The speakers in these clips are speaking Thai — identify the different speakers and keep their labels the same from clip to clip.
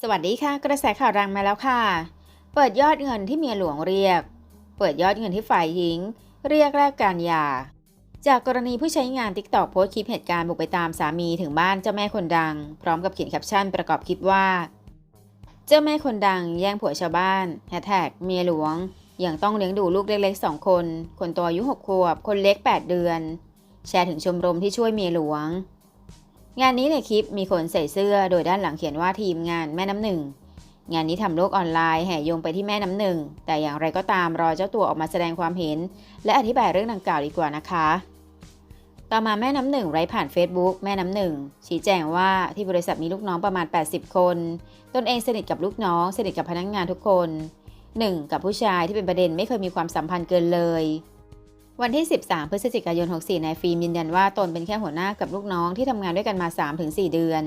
Speaker 1: สวัสดีค่ะ กระแสข่าวดังมาแล้วค่ะ เปิดยอดเงินที่เมียหลวงเรียก เปิดยอดเงินที่ฝ่ายหญิง เรียกแลกการหย่า จากกรณีผู้ใช้งาน TikTok โพสต์คลิปเหตุการณ์บุกไปตามสามีถึงบ้านเจ้าแม่คนดัง พร้อมกับเขียนแคปชั่นประกอบคลิปว่า เจ้าแม่คนดังแย่งผัวชาวบ้านแฮชแท็กเมียหลวงยังต้องเลี้ยงดูลูกเล็กๆสองคน คนโตอายุหกขวบ คนเล็ก 8 เดือน แชร์ถึงชมรมที่ช่วยเมียหลวง งานนี้ในคลิปมีคนใส่เสื้อโดยด้านหลังเขียนว่าทีมงานแม่น้ำหนึ่ง งานนี้ทำโลกออนไลน์แห่โยงไปที่แม่น้ำหนึ่ง แต่อย่างไรก็ตามรอเจ้าตัวออกมาแสดงความเห็น และอธิบายเรื่องดังกล่าวดีกว่านะคะ ต่อมาแม่น้ำหนึ่งไร้ผ่าน Facebook แม่น้ำหนึ่งชี้แจงว่าที่บริษัทมีลูกน้องประมาณ 80 คน ตนเองสนิทกับลูกน้องสนิทกับพนักงานทุกคน 1. กับผู้ชายที่เป็นประเด็นไม่เคยมีความสัมพันธ์เกินเลย วันที่ 13 พฤศจิกายน 64 นายฟิล์มยืนยันว่าตนเป็นแค่หัวหน้ากับลูกน้องที่ทำงานด้วยกันมา 3-4 เดือน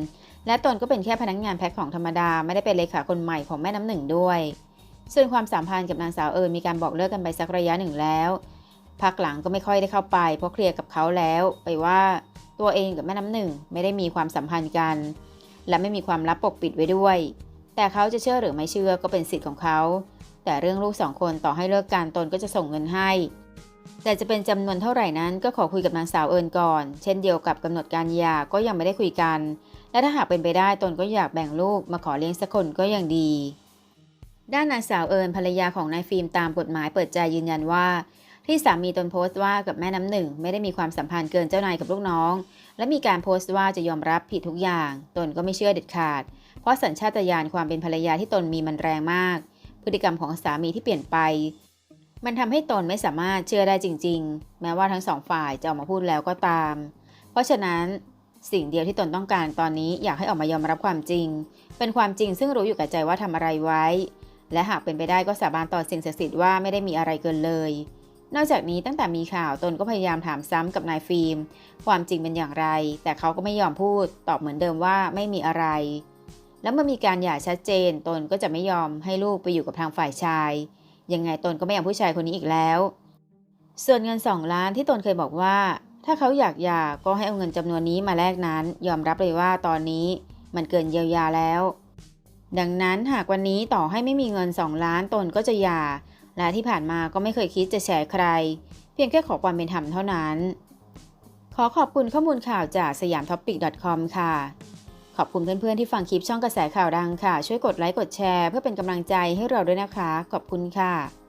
Speaker 1: และตนก็เป็นแค่พนักงานแพ็คของธรรมดา ไม่ได้เป็นเลขาคนใหม่ของแม่น้ำหนึ่งด้วย ส่วนความสัมพันธ์กับนางสาวเอิญมีการบอกเลิกกันไปสักระยะหนึ่งแล้วพักหลังก็ไม่ค่อยได้เข้าไปเพราะเคลียร์กับเขาแล้ว ไปว่าตัวเองกับแม่น้ำหนึ่งไม่ได้มีความสัมพันธ์กัน และไม่มีความลับปกปิดไว้ด้วย แต่เขาจะเชื่อหรือไม่เชื่อก็เป็นสิทธิ์ของเขา แต่เรื่องลูกสองคนต่อให้เลิกกันตนก็จะส่งเงินให้ แต่จะเป็นจำนวนเท่าไหร่นั้นก็ขอคุยกับนางสาวเอิญก่อน เช่นเดียวกับกำหนดการยาก็ยังไม่ได้คุยกัน และถ้าหากเป็นไปได้ตนก็อยากแบ่งลูกมาขอเลี้ยงสักคนก็ยังดี ด้านนางสาวเอิญภรรยาของนายฟิล์มตามกฎหมายเปิดใจยืนยันว่า ที่สามีตนโพสต์ว่ากับแม่น้ำหนึ่ง ไม่ได้มีความสัมพันธ์เกินเจ้านายกับลูกน้อง และมีการโพสต์ว่าจะยอมรับผิดทุกอย่าง ตนก็ไม่เชื่อเด็ดขาด เพราะสัญชาตญาณความเป็นภรรยาที่ตนมีมันแรงมาก พฤติกรรมของสามีที่เปลี่ยนไป มันทำให้ตนไม่สามารถเชื่อได้จริง ๆ แม้ว่าทั้งสองฝ่ายจะออกมาพูดแล้วก็ตาม เพราะฉะนั้นสิ่งเดียวที่ตนต้องการตอนนี้อยากให้ออกมายอมรับความจริง เป็นความจริงซึ่งรู้อยู่กับใจว่าทำอะไรไว้ และหากเป็นไปได้ก็สาบานต่อสิ่งศักดิ์สิทธิ์ว่าไม่ได้มีอะไรเกินเลย นอกจากนี้ตั้งแต่มีข่าวตนก็พยายามถามซ้ำกับนายฟิล์มความจริงเป็นอย่างไร แต่เขาก็ไม่ยอมพูดตอบเหมือนเดิมว่าไม่มีอะไร แล้วเมื่อมีการหย่าชัดเจนตนก็จะไม่ยอมให้ลูกไปอยู่กับทางฝ่ายชาย ยังไงตนก็ไม่อยาผู้ชายคนนี้อีกแล้ว ส่วนเงิน2ล้านที่ตนเคยบอกว่า ถ้าเขาอยากหย่าก็ให้เอาเงินจำนวนนี้มาแลกนั้น ยอมรับเลยว่าตอนนี้มันเกินเยียวยาแล้ว ดังนั้นหากวันนี้ต่อให้ไม่มีเงิน2ล้านตนก็จะหย่า และที่ผ่านมาก็ไม่เคยคิดจะแฉใคร เพียงแค่ขอความเป็นธรรมเท่านั้น ขอขอบคุณข้อมูลข่าวจากสยามท็อปิก .com ค่ะ ขอบคุณเพื่อนๆที่ฟังคลิปช่องกระแสข่าวดังค่ะ ช่วยกดไลค์กดแชร์เพื่อเป็นกำลังใจให้เราด้วยนะคะ ขอบคุณค่ะ